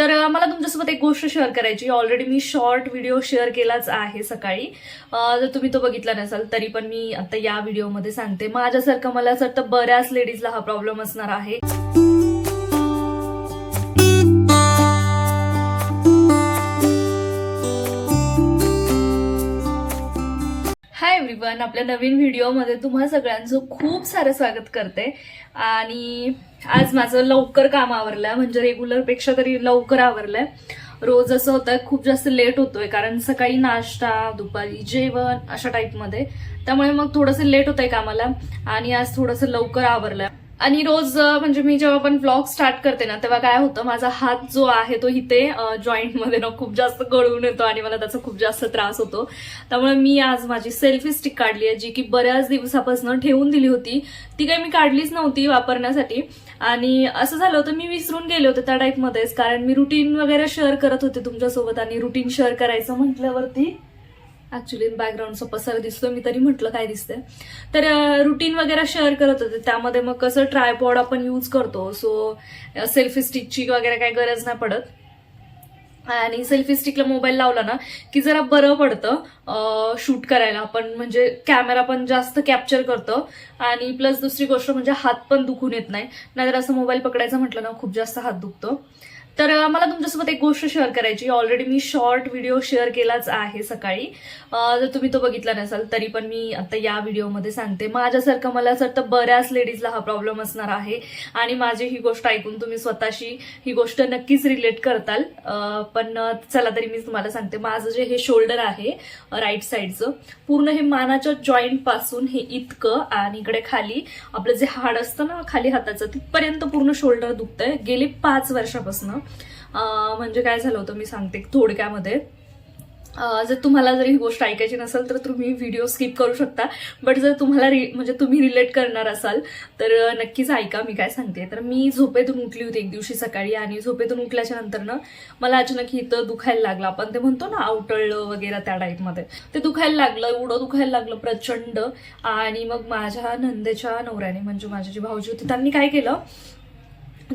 तर मला तुमच्यासोबत एक गोष्ट शेअर करायची ऑलरेडी मी शॉर्ट व्हिडिओ शेअर केलाच आहे सकाळी. जर तुम्ही तो बघितला नसाल तरी पण मी आता या व्हिडिओमध्ये सांगते. माझ्यासारखं मला असं वाटतं बऱ्याच लेडीजला हा प्रॉब्लेम असणार आहे. एव्हरीवन आपल्या नवीन व्हिडिओमध्ये तुम्हा सगळ्यांचं खूप सारं स्वागत करते. आणि आज माझं लवकर काम आवरलं म्हणजे रेग्युलरपेक्षा तरी लवकर आवरलंय. रोज असं होतं खूप जास्त लेट होतोय कारण सकाळी नाश्ता दुपारी जेवण अशा टाईपमध्ये त्यामुळे मग थोडंसं लेट होतंय कामाला. आणि आज थोडंसं लवकर आवरलंय. आणि रोज म्हणजे मी जेव्हा पण ब्लॉग स्टार्ट करते ना तेव्हा काय होतं माझा हात जो आहे तो इथे जॉईंटमध्ये ना खूप जास्त गळून येतो आणि मला त्याचा खूप जास्त त्रास होतो. त्यामुळे मी आज माझी सेल्फी स्टिक काढली आहे जी की बऱ्याच दिवसापासून ठेवून दिली होती. ती काही मी काढलीच नव्हती वापरण्यासाठी. आणि असं झालं होतं मी विसरून गेले होते त्या टाईपमध्येच कारण मी रुटीन वगैरे शेअर करत होते तुमच्यासोबत आणि रुटीन शेअर करायचं म्हटल्यावरती ऍक्च्युली बॅकग्राऊंडचा पसार दिसतो मी तरी म्हटलं काय दिसतंय. तर रुटीन वगैरे शेअर करत होते. त्यामध्ये मग कसं ट्रायपॉड आपण यूज करतो. सो सेल्फी स्टिकची वगैरे काही गरज नाही पडत. आणि सेल्फी स्टिकला मोबाईल लावला ना की जरा बरं पडतं शूट करायला. आपण म्हणजे कॅमेरा पण जास्त कॅप्चर करतं. आणि प्लस दुसरी गोष्ट म्हणजे हात पण दुखून येत नाही. नाहीतर असं मोबाईल पकडायचं म्हटलं ना खूप जास्त हात दुखतो. तर मला तुमच्यासोबत एक गोष्ट शेअर करायची ऑलरेडी मी शॉर्ट व्हिडिओ शेअर केलाच आहे सकाळी. जर तुम्ही तो बघितला नसाल तरी पण मी आता या व्हिडिओमध्ये सांगते. माझ्यासारखं मला असं वाटतं बऱ्याच लेडीजला हा प्रॉब्लेम असणार आहे. आणि माझी ही गोष्ट ऐकून तुम्ही स्वतःशी ही गोष्ट नक्कीच रिलेट करताल. पण चला तरी मी तुम्हाला सांगते. माझं जे हे शोल्डर आहे राईट साईडचं पूर्ण हे मानाच्या जॉईंटपासून हे इतकं आणि इकडे खाली आपलं जे हाड असतं ना खाली हाताचं तिथपर्यंत पूर्ण शोल्डर दुखतंय. गेले पाच वर्षापासून. म्हणजे काय झालं होतं मी सांगते थोडक्यामध्ये. जर तुम्हाला जर ही गोष्ट ऐकायची नसेल तर तुम्ही व्हिडिओ स्किप करू शकता. बट जर तुम्हाला रि- म्हणजे तुम्ही रिलेट करणार असाल तर नक्कीच ऐका मी काय सांगते. तर मी झोपेतून उठली होती एक दिवशी सकाळी आणि झोपेतून उठल्याच्या नंतरनं मला अचानक इथं दुखायला लागलं. आपण ते म्हणतो ना आवटळलं वगैरे त्या टाईपमध्ये. ते दुखायला लागलं एवढं दुखायला लागलं प्रचंड. आणि मग माझ्या नंदेच्या नवऱ्याने म्हणजे माझी जी भाऊजी होती त्यांनी काय केलं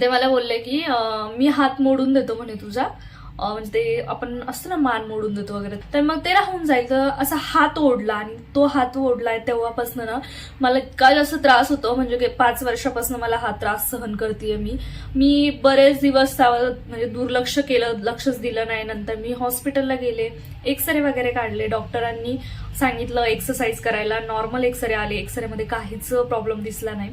ते मला बोलले की मी हात मोडून देतो म्हणे तुझा. म्हणजे ते आपण असतं ना मान मोडून देतो वगैरे. तर मग ते राहून जाईल तर असा हात ओढला आणि तो हात ओढलाय तेव्हापासून ना मला इतका जास्त त्रास होतो. म्हणजे के- पाच वर्षापासून मला हा त्रास सहन करते मी. मी बरेच दिवस त्यावर म्हणजे दुर्लक्ष केलं लक्षच दिलं नाही. नंतर मी हॉस्पिटलला गेले. एक्सरे वगैरे काढले. डॉक्टरांनी सांगितलं एक्सरसाइज करायला. नॉर्मल एक्सरे आले. एक्सरेमध्ये काहीच प्रॉब्लेम दिसला नाही.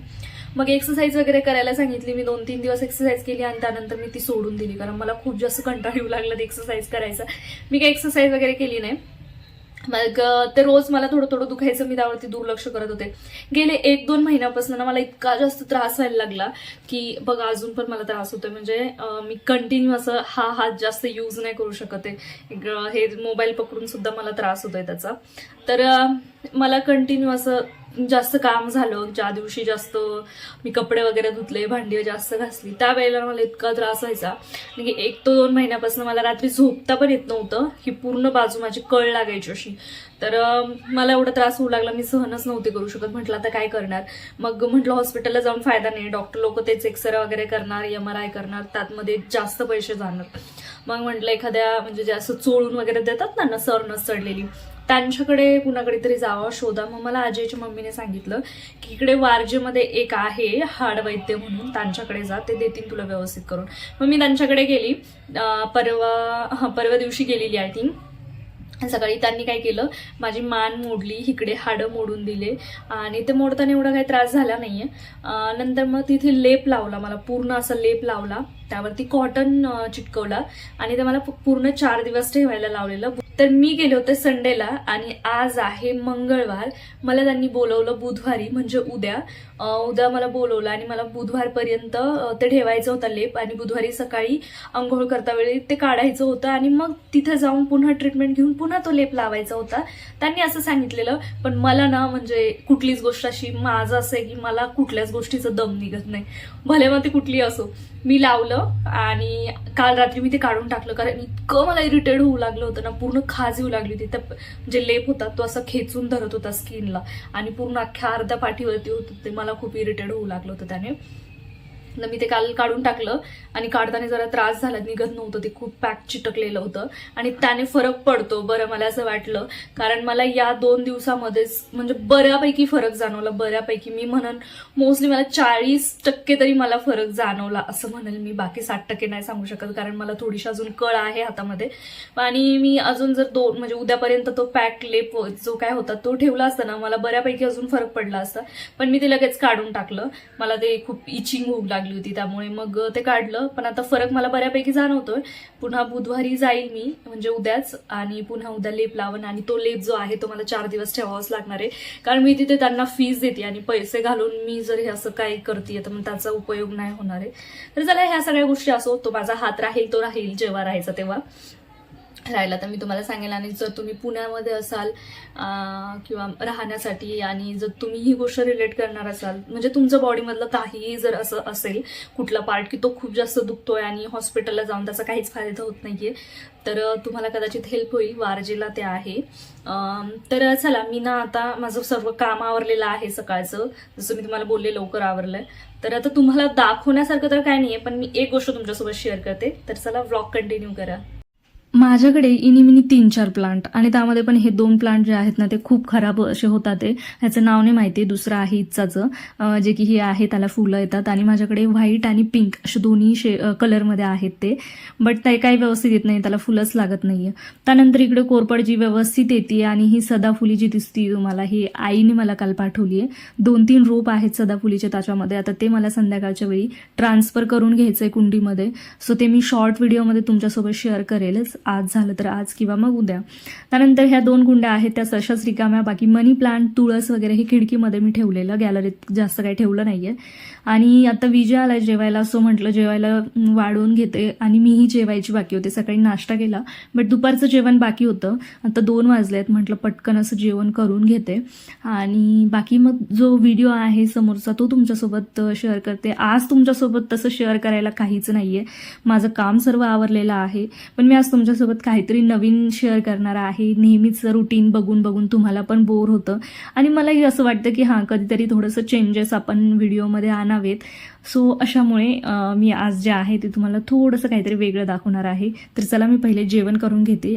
मग एक्सरसाइज वगैरे करायला सांगितली. मी दोन तीन दिवस एक्सरसाइज केली आणि त्यानंतर मी ती सोडून दिली. कारण मला खूप जास्त कंटाळ येऊ लागला एक्सरसाइज करायचा. मी काही एक्सरसाइज वगैरे केली नाही. मग ते रोज मला थोडं थोडं दुखायचं मी त्यावरती दुर्लक्ष करत होते. गेले एक दोन महिन्यापासून ना मला इतका जास्त त्रास व्हायला लागला की बघा अजून पण मला त्रास होतोय. म्हणजे मी कंटिन्यू असं हा हात जास्त यूज नाही करू शकत आहे. एक, हे मोबाईल पकडून सुद्धा मला त्रास होतोय त्याचा. तर मला कंटिन्यू असं जास्त काम झालं ज्या दिवशी जास्त मी कपडे वगैरे धुतले भांडी जास्त घासली त्यावेळेला मला इतका त्रास व्हायचा. म्हणजे एक तो दोन महिन्यापासून मला रात्री झोपता पण येत नव्हतं. ही पूर्ण बाजू माझी कळ लागायची अशी. तर मला एवढा त्रास होऊ लागला मी सहनच नव्हते करू शकत. म्हटलं आता काय करणार? मग म्हटलं हॉस्पिटलला जाऊन फायदा नाही. डॉक्टर लोक तेच एक्सरे वगैरे करणार एम आर आय करणार त्यातमध्ये जास्त पैसे जाणार. मग म्हटलं एखाद्या म्हणजे जे असं चोळून वगैरे देतात ना न सर नस चढलेली त्यांच्याकडे कुणाकडे तरी जावं शोधा. मग मला अजयच्या मम्मीने सांगितलं की इकडे वारजेमध्ये एक आहे हाड वैद्य म्हणून त्यांच्याकडे जा ते देतील तुला व्यवस्थित करून. मग मी त्यांच्याकडे गेली. परवा हा परवा दिवशी गेलेली आय थिंक. सकाळी त्यांनी काय केलं माझी मान मोडली इकडे हाडं मोडून दिले. आणि ते मोडताना एवढा काही त्रास झाला नाही आहे नंतर मग तिथे लेप लावला मला पूर्ण असा लेप लावला. त्यावरती कॉटन चिटकवला. आणि ते मला पूर्ण चार दिवस ठेवायला लावलेलं. तर मी गेले होते संडेला आणि आज आहे मंगळवार. मला त्यांनी बोलवलं बुधवारी म्हणजे उद्या. उद्या मला बोलवलं आणि मला बुधवारपर्यंत ते ठेवायचं होतं लेप आणि बुधवारी सकाळी आंघोळ करता वेळी ते काढायचं होतं आणि मग तिथे जाऊन पुन्हा ट्रीटमेंट घेऊन पुन्हा तो लेप लावायचा होता. त्यांनी असं सांगितलेलं पण मला ना म्हणजे कुठलीच गोष्ट अशी माझं असं आहे की मला कुठल्याच गोष्टीचं दम निघत नाही. भले मग ती कुठली असो. मी लावलं आणि काल रात्री मी ते काढून टाकलं कारण इतकं मला इरिटेड होऊ लागलं होतं ना पूर्ण खाज येऊ लागली होती. त्या जे लेप होता तो असा खेचून धरत होता स्किनला आणि पूर्ण अख्ख्या अर्ध्या पाठीवरती होत ते मला खूप इरिटेड होऊ लागलं होतं त्याने. मी ते काल काढून टाकलं आणि काढताना जरा त्रास झाला निघत नव्हतं ते खूप पॅक चिटकलेलं होतं. आणि त्याने फरक पडतो बरं मला असं वाटलं. कारण मला या दोन दिवसामध्येच म्हणजे बऱ्यापैकी फरक जाणवला बऱ्यापैकी. मी म्हणन मोस्टली मला चाळीस टक्के तरी मला फरक जाणवला असं म्हणेल मी. बाकी साठ टक्के नाही सांगू शकत कारण मला थोडीशी अजून कळ आहे हातामध्ये. आणि मी अजून जर दोन म्हणजे उद्यापर्यंत तो पॅक लेप जो काय होता तो ठेवला असता ना मला बऱ्यापैकी अजून फरक पडला असता. पण मी ते लगेच काढून टाकलं. मला ते खूप इचिंग होऊ लागलं. होती त्यामुळे मग ते काढलं. पण आता फरक मला बऱ्यापैकी जाणवतोय. पुन्हा बुधवारी जाईल मी म्हणजे उद्याच. आणि पुन्हा उद्या लेप लावण आणि तो लेप जो आहे तो मला चार दिवस ठेवावाच लागणार आहे. कारण मी तिथे त्यांना फीज देते आणि पैसे घालून मी जर हे असं काही करते तर मग त्याचा उपयोग नाही होणार आहे. तर चला ह्या सगळ्या गोष्टी असो तो माझा हात राहील तो राहील जेव्हा राहायचा तेव्हा. राहिला तर मी तुम्हाला सांगेल. आणि जर तुम्ही पुण्यामध्ये असाल किंवा राहण्यासाठी आणि जर तुम्ही ही गोष्ट रिलेट करणार असाल म्हणजे तुमचं बॉडीमधलं काहीही जर असं असेल कुठला पार्ट की तो खूप जास्त दुखतोय आणि हॉस्पिटलला जाऊन त्याचा काहीच फायदा होत नाहीये तर तुम्हाला कदाचित हेल्प होईल. वारजेला ते आहे. तर चला मी ना आता माझं सर्व काम आवरलेलं आहे सकाळचं. जसं मी तुम्हाला बोलले लवकर आवरलंय तर आता तुम्हाला दाखवण्यासारखं तर काय नाहीये पण मी एक गोष्ट तुमच्यासोबत शेअर करते. तर चला व्लॉग कंटिन्यू करा. माझ्याकडे इनिमिनी तीन चार प्लांट आणि त्यामध्ये पण हे दोन प्लांट जे आहेत ना ते खूप खराब असे होतात ते. ह्याचं नाव नाही माहिती दुसरं आहे इच्छाचं जे की हे आहे त्याला फुलं येतात. आणि माझ्याकडे व्हाईट आणि पिंक असे दोन्ही शे कलरमध्ये आहेत ते. बट ते काही व्यवस्थित येत नाही त्याला फुलंच लागत नाहीये. त्यानंतर इकडे कोरपड जी व्यवस्थित येते आणि ही सदाफुली जी दिसती तुम्हाला ही आईने मला काल पाठवली आहे दोन तीन रोप आहेत सदाफुलीचे त्याच्यामध्ये. आता ते मला संध्याकाळच्या वेळी ट्रान्सफर करून घ्यायचं आहे कुंडीमध्ये. सो ते मी शॉर्ट व्हिडिओमध्ये तुमच्यासोबत शेअर करेलच. आज झालं तर आज किंवा मग उद्या. त्यानंतर ह्या दोन कुंड्या आहेत त्या तशाच रिकाम्या बाकी मनी प्लांट तुळस वगैरे हे खिडकीमध्ये मी ठेवलेलं गॅलरीत जास्त काही ठेवलं नाहीये. आणि आता विजय आलाय जेवायला असं म्हटलं जेवायला वाढवून घेते आणि मीही जेवायची बाकी होते सकाळी नाश्ता केला. बट दुपारचं जेवण बाकी होतं. आता दोन वाजले आहेत म्हटलं पटकन असं जेवण करून घेते. आणि बाकी मग जो व्हिडिओ आहे समोरचा तो तुमच्यासोबत शेअर करते. आज तुमच्यासोबत तसं शेअर करायला काहीच नाहीये. माझं काम सर्व आवरलेलं आहे. पण मी आज तुमच्या तुमच्यासोबत काहीतरी नवीन शेअर करणार आहे. नेहमीच रुटीन बघून बघून तुम्हाला पण बोर होतं. आणि मलाही असं वाटतं की हां कधीतरी थोडंसं चेंजेस आपण व्हिडिओमध्ये आणावेत. सो अशामुळे मी आज जे आहे ते तुम्हाला थोडंसं काहीतरी वेगळं दाखवणार आहे. तर चला मी पहिले जेवण करून घेते.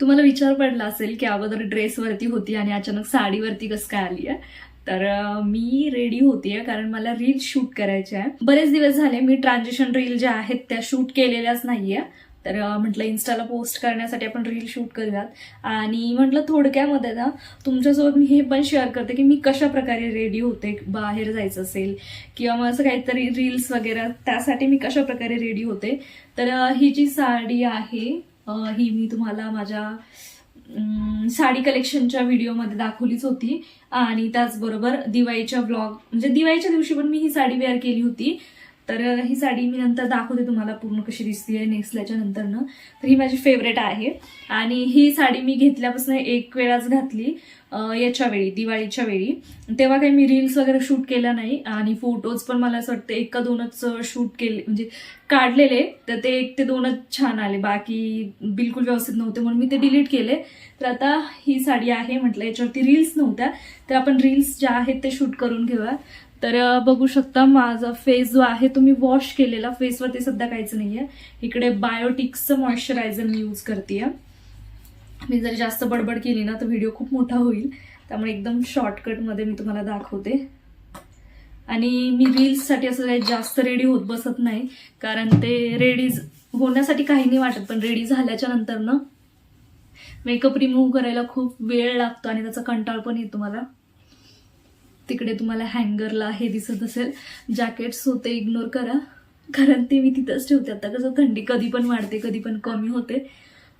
तुम्हाला विचार पडला असेल की अगोदर ड्रेसवरती होती आणि अचानक साडीवरती कसं काय आली आहे? तर मी रेडी होतीये कारण मला रील शूट करायचे आहे. बरेच दिवस झाले मी ट्रान्झिशन रील ज्या आहेत त्या शूट केलेल्याच नाहीये. तर म्हटलं इन्स्टाला पोस्ट करण्यासाठी आपण रील शूट करूयात. आणि म्हटलं थोडक्यामध्ये ना तुमच्यासोबत मी हे पण शेअर करते की मी कशा प्रकारे रेडी होते बाहेर जायचं असेल किंवा मग असं काहीतरी रील्स वगैरे त्यासाठी मी कशा प्रकारे रेडी होते. तर ही जी साडी आहे ही मी तुम्हाला माझ्या साडी कलेक्शनच्या व्हिडिओमध्ये दाखवलीच होती. आणि त्याचबरोबर दिवाळीच्या ब्लॉग म्हणजे दिवाळीच्या दिवशी पण मी ही साडी वेअर केली होती. तर ही साडी मी नंतर दाखवते तुम्हाला पूर्ण कशी दिसते नेसल्याच्या नंतरनं तर ही माझी फेवरेट आहे. आणि ही साडी मी घेतल्यापासून एक वेळाच घातली याच्या वेळी दिवाळीच्या वेळी. तेव्हा काही मी रील्स वगैरे शूट केल्या नाही आणि फोटोज पण मला असं वाटतं एक का दोनच शूट केले म्हणजे काढलेले तर ते एक ते दोनच छान आले. बाकी बिलकुल व्यवस्थित नव्हते म्हणून मी ते डिलीट केले. तर आता ही साडी आहे म्हटलं याच्यावरती रील्स नव्हत्या. तर आपण रील्स ज्या आहेत ते शूट करून घेऊया. तर बघू शकता माझा फेस जो आहे तो मी वॉश केलेला फेसवरती सध्या काहीच नाहीये. इकडे बायोटिक्सचं मॉइश्चरायझर मी यूज करते मी जर जास्त बडबड केली ना तर व्हिडिओ खूप मोठा होईल. त्यामुळे एकदम शॉर्टकटमध्ये मी तुम्हाला दाखवते. आणि मी रील्ससाठी असं काही जास्त रेडी होत बसत नाही. कारण ते रेडीज होण्यासाठी काही नाही वाटत पण रेडी झाल्याच्यानंतर ना मेकअप रिमूव्ह करायला खूप वेळ लागतो आणि त्याचा कंटाळ पण येतो मला. तिकडे तुम्हाला हँगरला हे दिसत असेल. जॅकेट्स होते इग्नोर करा. कारण ते मी तिथंच ठेवते. आता कसं थंडी कधी पण वाढते कधी पण कमी होते.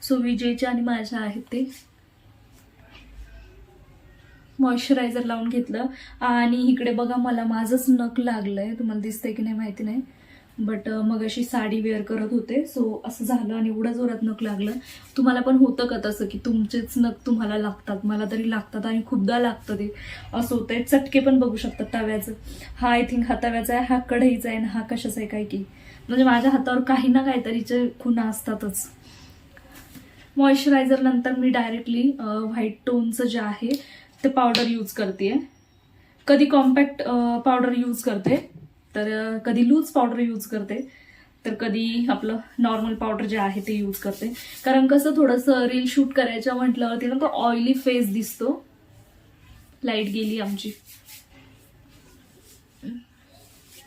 सो विजयच्या आणि माझ्या आहेत ते. मॉइश्चरायझर लावून घेतलं. आणि इकडे बघा मला माझंच नख आहे तुम्हाला दिसतंय की नाही माहिती नाही. बट मग अशी साडी वेअर करत होते. सो असं झालं आणि एवढं जोरात नख लागलं. तुम्हाला पण होतं का तसं की तुमचेच नख तुम्हाला लागतात? मला तरी लागतात आणि खूपदा लागतं ते. असं होतंय. चटके पण बघू शकतात तव्याचं. हा आय थिंक हा तव्याचा आहे हा कढईचा आहे आणि हा कशाचा आहे काय की. म्हणजे माझ्या हातावर काही ना काहीतरीचे खुणा असतातच. मॉइश्चरायझर नंतर मी डायरेक्टली व्हाईट टोनचं जे आहे ते पावडर यूज करते कधी कॉम्पॅक्ट पावडर यूज करते. तर कधी लूज पावडर यूज करते तर कधी आपलं नॉर्मल पावडर जे आहे ते यूज करते. कारण कसं थोडंसं रील शूट करायचं म्हटल्यावरती ना तो ऑइली फेस दिसतो. लाइट गेली आमची.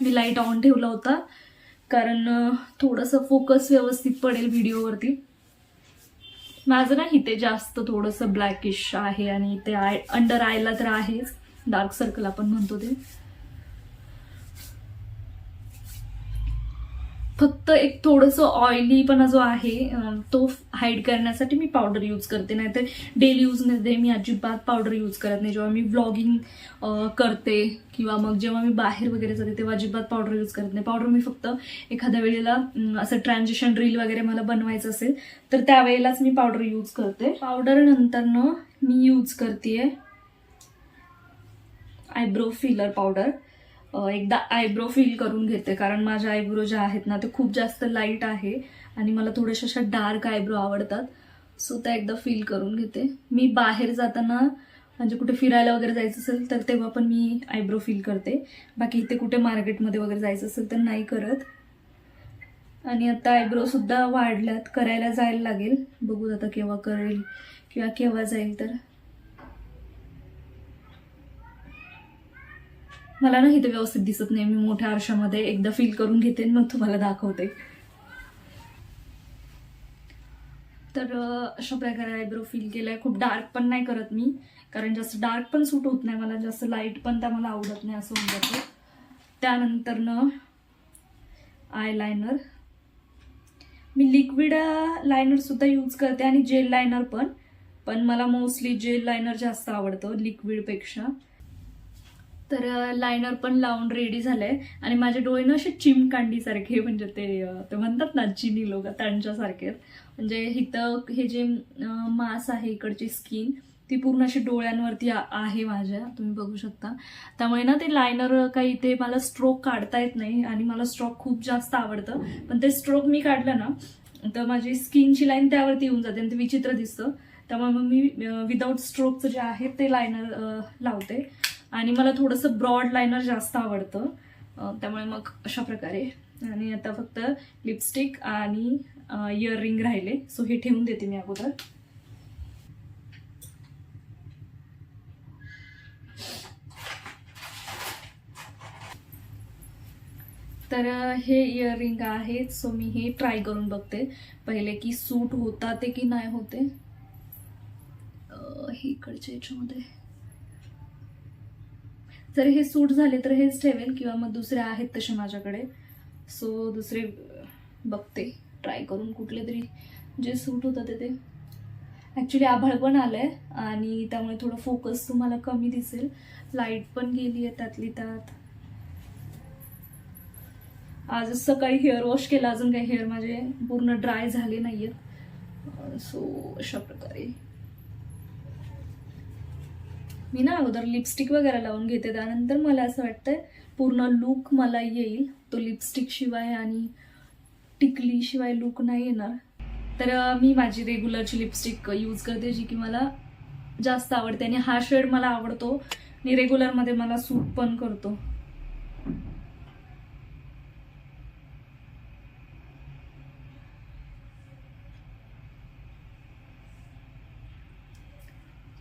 मी लाइट ऑन ठेवला होता. कारण थोडंसं फोकस व्यवस्थित पडेल व्हिडिओवरती माझं नाही ते जास्त थोडंसं ब्लॅकिश आहे आणि ते आय अंडर आयला तर आहेच. डार्क सर्कल आपण म्हणतो ते. फक्त एक थोडंसं ऑइलीपणा जो आहे तो हाईड करण्यासाठी मी पावडर यूज करते. नाहीतर डेली यूजमध्ये मी अजिबात पावडर यूज करत नाही. जेव्हा मी व्लॉगिंग करते किंवा मग जेव्हा मी बाहेर वगैरे जाते तेव्हा अजिबात पावडर यूज करत नाही. पावडर मी फक्त एखाद्या वेळेला असं ट्रान्झिशन रील वगैरे मला बनवायचं असेल तर त्यावेळेलाच मी पावडर यूज करते. पावडर नंतरनं मी यूज करते आयब्रो फिलर पावडर एकदा आयब्रो फील करून घेते कारण माझ्या आयब्रो ज्या आहेत ना ते खूप जास्त लाइट आहे आणि मला थोड्याशा अशा डार्क आयब्रो आवडतात. सो त्या एकदा फील करून घेते. मी बाहेर जाताना म्हणजे कुठे फिरायला वगैरे जायचं असेल तर तेव्हा पण मी आयब्रो फील करते. बाकी इथे कुठे मार्केटमध्ये वगैरे जायचं असेल तर नाही करत. आणि आता आयब्रोसुद्धा वाढल्यात. करायला जायला लागेल. बघू आता केव्हा करेल किंवा केव्हा जाईल तर. मला ना इथे व्यवस्थित दिसत नाही. मी मोठ्या आरशामध्ये एकदा फील करून घेते मग तुम्हाला दाखवते. तर अशा प्रकारे आयब्रो फील केलाय. खूप डार्क पण नाही करत मी. कारण जास्त डार्क पण सूट होत नाही. मला जास्त लाइट पण त्या मला आवडत नाही असं होऊन जातं. त्यानंतरनं आय लायनर मी लिक्विड लायनरसुद्धा यूज करते आणि जेल लायनर पण. पण मला मोस्टली जेल लायनर जास्त आवडतं लिक्विडपेक्षा तर लायनर पण लावून रेडी झालंय. आणि माझे डोळे ना असे चिमकांडीसारखे म्हणजे ते ते म्हणतात ना चिनी लोक त्यांच्यासारखे म्हणजे हिथं हे जे मास आहे इकडची स्किन ती पूर्ण अशी डोळ्यांवरती आहे माझ्या. तुम्ही बघू शकता. त्यामुळे ना ते लायनर काही ते मला स्ट्रोक काढता येत नाही आणि मला स्ट्रोक खूप जास्त आवडतं. पण ते स्ट्रोक मी काढलं ना तर माझी स्किनची लाईन त्यावरती येऊन जाते आणि ते विचित्र दिसतं. त्यामुळे मग मी विदाऊट स्ट्रोकचं जे आहे ते लायनर लावते. आणि मला थोडंसं ब्रॉड लायनर जास्त आवडतं. त्यामुळे मग अशा प्रकारे. आणि आता फक्त लिपस्टिक आणि इयररिंग राहिले. सो हे ठेवून देते मी अगोदर. तर हे इयररिंग आहेत सो मी हे ट्राय करून बघते. पहिले की सूट होता ते की नाही होते? हे इकडच्या याच्यामध्ये. जर हे सूट झाले तर हेच ठेवेल किंवा मग दुसरे आहेत तसे माझ्याकडे. सो दुसरे बघते. ट्राय करून कुठले तरी जे सूट होतं ते ते. ॲक्च्युली आभाळ पण आलं आहे आणि त्यामुळे थोडं फोकस तुम्हाला कमी दिसेल. लाइट पण गेली आहे त्यातली त्यात. आजच सकाळी हेअर वॉश केला. अजून काही हेअर माझे पूर्ण ड्राय झाले नाही आहेत सो अशा प्रकारे. मी ना अगोदर लिपस्टिक वगैरे लावून घेते. त्यानंतर मला असं वाटतंय पूर्ण लुक मला येईल. तो लिपस्टिक शिवाय आणि टिकली शिवाय लुक नाही येणार. तर मी माझी रेग्युलरची लिपस्टिक यूज करते जी की मला जास्त आवडते. आणि हा शेड मला आवडतो. आणि रेग्युलरमध्ये मला सूट पण करतो.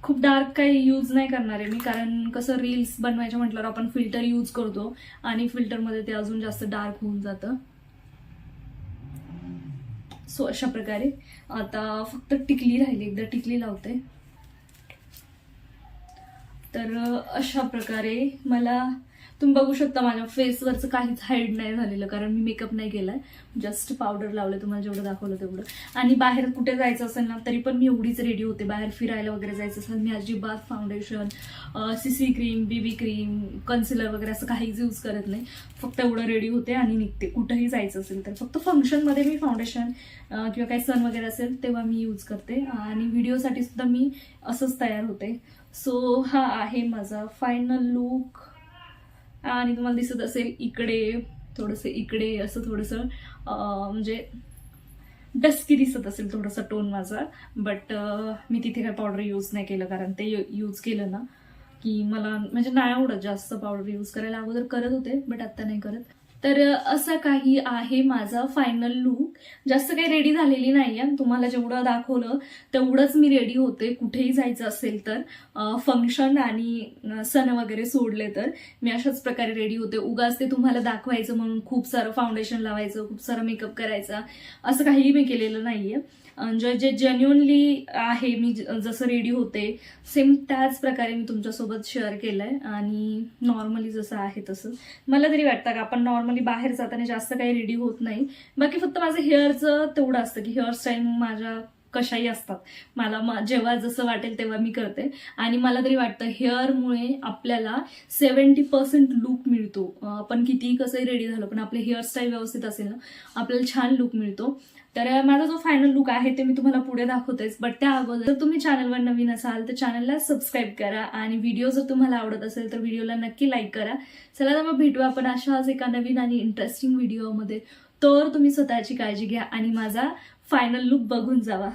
खूप डार्क काही यूज नाही करणार आहे मी कारण कसं रील्स बनवायच्या म्हटल्यावर आपण फिल्टर यूज करतो आणि फिल्टरमध्ये ते अजून जास्त डार्क होऊन जातं. सो अशा प्रकारे. आता फक्त टिकली राहिली एकदा टिकली लावते. तर अशा प्रकारे मला तुम्ही बघू शकता माझ्या फेसवरचं काहीच हाईड नाही झालेलं कारण मी मेकअप नाही केलाय. जस्ट पावडर लावलं तुम्हाला जेवढं दाखवलं तेवढं. आणि बाहेर कुठे जायचं असेल ना तरी पण मी एवढीच रेडी होते. बाहेर फिरायला वगैरे जायचं असेल मी अजिबात foundation C C cream B B cream concealer वगैरे असं काहीच यूज करत नाही. फक्त एवढं रेडी होते आणि निघते. कुठंही जायचं असेल तर. फक्त फंक्शनमध्ये मी फाउंडेशन किंवा काही सण वगैरे असेल तेव्हा मी यूज करते. आणि व्हिडिओसाठी सुद्धा मी असंच तयार होते. सो हा आहे माझा फायनल लुक आणि तुम्हाला दिसत असेल इकडे थोडंसं इकडे असं थोडंसं म्हणजे डस्की दिसत असेल थोडासा टोन माझा. बट मी तिथे काय पावडर यूज नाही केलं कारण ते यूज केलं ना की मला म्हणजे नाही आवडत जास्त पावडर यूज करायला. अगोदर करत होते बट आता नाही करत. तर असं काही आहे माझा फायनल लुक जास्त काही रेडी झालेली नाही आहे तुम्हाला जेवढं दाखवलं तेवढंच मी रेडी होते. कुठेही जायचं असेल तर फंक्शन आणि सण वगैरे सोडले तर मी अशाच प्रकारे रेडी होते. उगाच ते तुम्हाला दाखवायचं म्हणून खूप सारं फाउंडेशन लावायचं खूप सारं मेकअप करायचा असं काहीही मी केलेलं नाहीये. जे जे जेन्युनली आहे मी जसं रेडी होते सेम त्याच प्रकारे मी तुमच्यासोबत शेअर केलं आहे आणि नॉर्मली जसं आहे तसं. मला तरी वाटतं का आपण नॉर्मली बाहेर जाताना जास्त काही रेडी होत नाही. बाकी फक्त माझं हेअरचं तेवढं असतं की हेअरस्टाईल माझ्या कशाही असतात. मला म- जेव्हा जसं वाटेल तेव्हा मी करते. आणि मला तरी वाटतं हेअरमुळे आपल्याला सेवन्टी पर्सेंट लुक मिळतो. आपण कितीही कसंही रेडी झालो पण आपले हेअरस्टाईल व्यवस्थित असेल ना आपल्याला छान लुक मिळतो. तर माझा जो फायनल लुक आहे ते मी तुम्हाला पुढे दाखवतेच. बट त्या अगोदर जर तुम्ही चॅनलवर नवीन असाल तर चॅनलला सबस्क्राईब करा. आणि व्हिडिओ जर तुम्हाला आवडत असेल तर व्हिडिओला नक्की लाईक करा. चला तर मग भेटू आपण अशाच एका नवीन आणि इंटरेस्टिंग व्हिडिओमध्ये तर तुम्ही स्वतःची काळजी घ्या. आणि माझा फायनल लुक बघून जावा.